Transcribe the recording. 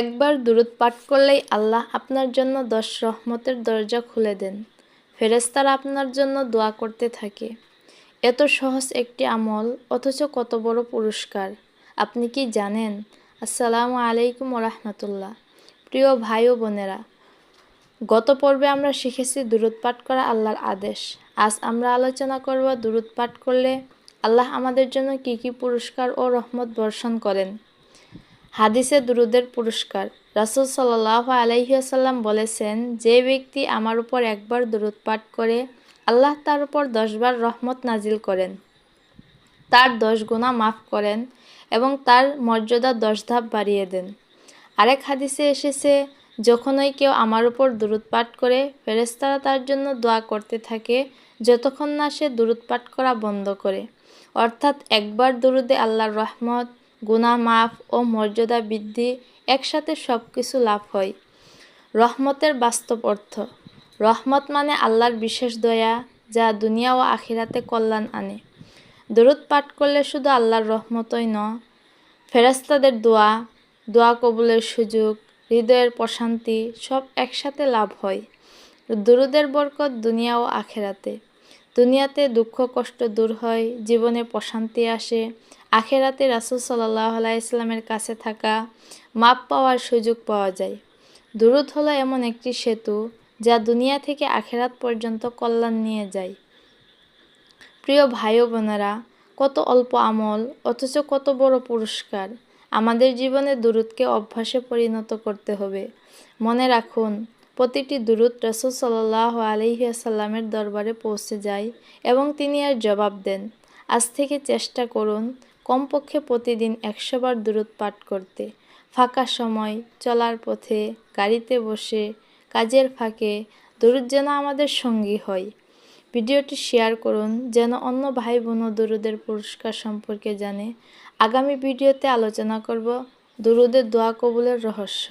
একবার দুরুদ পাঠ করলেই আল্লাহ আপনার জন্য দশ রহমতের দরজা খুলে দেন। ফেরেস্তারা আপনার জন্য দোয়া করতে থাকে। এত সহজ একটি আমল, অথচ কত বড় পুরস্কার। আপনি কি জানেন? আসসালামু আলাইকুম রহমতুল্লাহ প্রিয় ভাই ও বোনেরা, গত পর্বে আমরা শিখেছি দুরুদ পাঠ করা আল্লাহর আদেশ। আজ আমরা আলোচনা করব দুরুদ পাঠ করলে আল্লাহ আমাদের জন্য কি কি পুরস্কার ও রহমত বর্ষণ করেন। হাদিসে দুরুদের পুরস্কার। রাসুল সাল্লাহ আলহিহাসাল্লাম বলেছেন, যে ব্যক্তি আমার উপর একবার দুরুদ পাঠ করে, আল্লাহ তার উপর দশবার রহমত নাজিল করেন। তার দশ গুণা মাফ করেন এবং তার মর্যাদা দশ ধাপ বাড়িয়ে দেন। আরেক হাদিসে এসেছে, যখনই কেউ আমার উপর দুরুদ পাঠ করে ফেরেস্তারা তার জন্য দোয়া করতে থাকে, যতক্ষণ না সে দুরুদ পাঠ করা বন্ধ করে। অর্থাৎ একবার দুরুদে আল্লাহর রহমত গুণা মাফ ও মর্যাদা বৃদ্ধি একসাথে সব কিছু লাভ হয়। রহমতের বাস্তব অর্থ। রহমত মানে আল্লাহর বিশেষ দয়া, যা দুনিয়া ও আখিরাতে কল্যাণ আনে। দরুদ পাঠ করলে শুধু আল্লাহর রহমতই ন। ফেরাস্তাদের দোয়া দোয়া কবুলের সুযোগ, হৃদয়ের প্রশান্তি সব একসাথে লাভ হয়। দুরুদের বরকত দুনিয়া ও আখেরাতে। দুনিয়াতে দুঃখ, কষ্ট দূর হয়, জীবনে প্রশান্তি আসে। আখেরাতে রাসুল সাল্লাহ আলাইসলামের কাছে থাকা মাপ পাওয়ার সুযোগ পাওয়া যায়। দুরুদ হলো এমন একটি সেতু যা দুনিয়া থেকে আখেরাত পর্যন্ত কল্যাণ নিয়ে যায়। প্রিয় ভাই বোনেরা, কত অল্প আমল, অথচ কত বড় পুরস্কার। আমাদের জীবনে দুরুদকে অভ্যাসে পরিণত করতে হবে। মনে রাখুন প্রতিটি দুরুদ রসুল সাল্লাহ আলহিয়াসাল্লামের দরবারে পৌঁছে যায় এবং তিনি আর জবাব দেন, আজ থেকে চেষ্টা করুন কমপক্ষে প্রতিদিন একশোবার দূরত পাঠ করতে। ফাঁকা সময়, চলার পথে, গাড়িতে বসে, কাজের ফাঁকে দূরত যেন আমাদের সঙ্গী হয়। ভিডিওটি শেয়ার করুন যেন অন্য ভাই বোনও দুরুদের পুরস্কার সম্পর্কে জানে। আগামী ভিডিওতে আলোচনা করব দুরুদের দোয়া কবুলের রহস্য।